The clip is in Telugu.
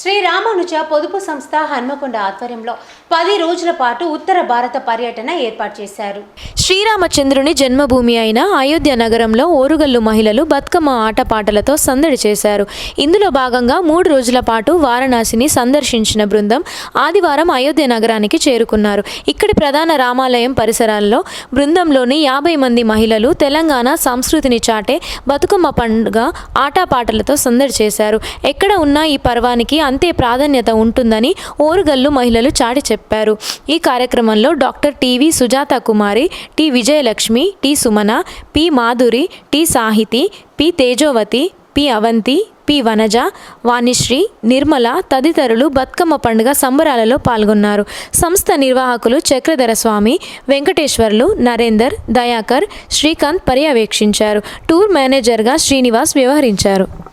శ్రీ రామానుజ పొదుపు సంస్థ హన్మకొండ ఆధ్వర్యంలో పది రోజుల పాటు ఉత్తర భారత పర్యటన ఏర్పాటు చేశారు. శ్రీరామచంద్రుని జన్మభూమి అయిన అయోధ్య నగరంలో ఓరుగల్లు మహిళలు బతుకమ్మ ఆటపాటలతో సందడి చేశారు. ఇందులో భాగంగా మూడు రోజుల పాటు వారణాసిని సందర్శించిన బృందం ఆదివారం అయోధ్య నగరానికి చేరుకున్నారు. ఇక్కడి ప్రధాన రామాలయం పరిసరాల్లో బృందంలోని యాభై మంది మహిళలు తెలంగాణ సంస్కృతిని చాటే బతుకమ్మ పండుగ ఆటపాటలతో సందడి చేశారు. ఎక్కడ ఉన్నా ఈ పర్వానికి అంతే ప్రాధాన్యత ఉంటుందని ఓరుగల్లు మహిళలు చాటి చెప్పారు. ఈ కార్యక్రమంలో doctor TV Sujatha Kumari T Vijayalakshmi T Sumana P Madhuri T Sahithi P Tejovathi P Avanthi P Vanaja Vanisri Nirmala తదితరులు బతుకమ్మ పండుగ సంబరాలలో పాల్గొన్నారు. సంస్థ నిర్వాహకులు చక్రధర స్వామి వెంకటేశ్వర్లు నరేందర్ దయాకర్ శ్రీకాంత్ పర్యవేక్షించారు. టూర్ మేనేజర్గా శ్రీనివాస్ వ్యవహరించారు.